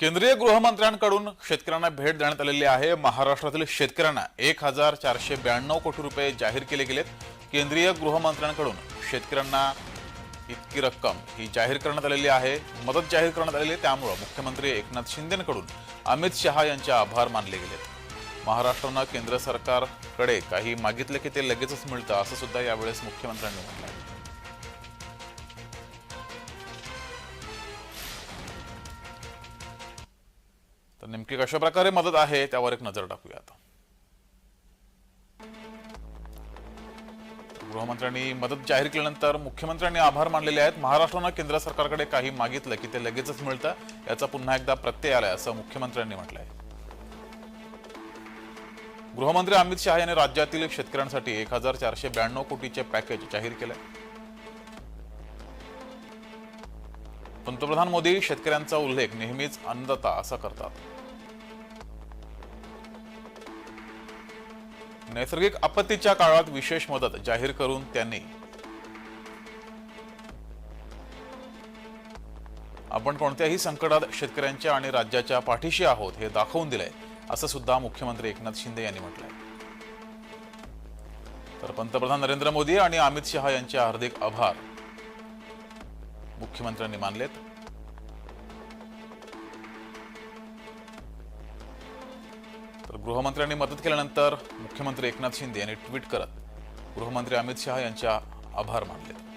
केंद्रीय गृहमंत्र्यांकडून शेतकऱ्यांना भेट देण्यात आलेली आहे. महाराष्ट्रातील शेतकऱ्यांना एक हजार चारशे ब्याण्णव कोटी रुपये जाहीर केले गेलेत. केंद्रीय गृहमंत्र्यांकडून शेतकऱ्यांना इतकी रक्कम ही जाहीर करण्यात आलेली आहे. मदत जाहीर करण्यात आलेली आहे. त्यामुळं मुख्यमंत्री एकनाथ शिंदेकडून अमित शहा यांचे आभार मानले गेलेत महाराष्ट्रानं केंद्र सरकारकडे काही मागितलं की ते लगेचच मिळतं असं सुद्धा यावेळेस मुख्यमंत्र्यांनी म्हटलं आहे. तर नेमकी कशा प्रकारे मदत आहे त्यावर एक नजर टाकूया आता. गृहमंत्र्यांनी मदत जाहीर केल्यानंतर मुख्यमंत्र्यांनी आभार मानलेले आहेत. महाराष्ट्रानं केंद्र सरकारकडे काही मागितलं की ते लगेचच मिळतं. याचा पुन्हा एकदा प्रत्यय आलाय असं मुख्यमंत्र्यांनी म्हटलंय. गृहमंत्री अमित शहा यांनी राज्यातील शेतकऱ्यांसाठी एक हजार चारशे ब्याण्णव कोटीचे पॅकेज जाहीर केले पंतप्रधान मोदी शेतकऱ्यांचा उल्लेख नेहमीच अन्नदाता असा करतात. नैसर्गिक आपत्तीच्या काळात विशेष मदत जाहीर करून त्यांनी आपण कोणत्याही संकटात शेतकऱ्यांच्या आणि राज्याच्या पाठीशी आहोत हे दाखवून दिलंय असं सुद्धा मुख्यमंत्री एकनाथ शिंदे यांनी म्हटलंय. तर पंतप्रधान नरेंद्र मोदी आणि अमित शहा यांचे हार्दिक आभार. मुख्यमंत्र्यांनी मानलेत. गृहमंत्र्यांनी मदत केल्यानंतर मुख्यमंत्री एकनाथ शिंदे यांनी ट्विट करत गृहमंत्री अमित शहा यांच्या आभार मानले.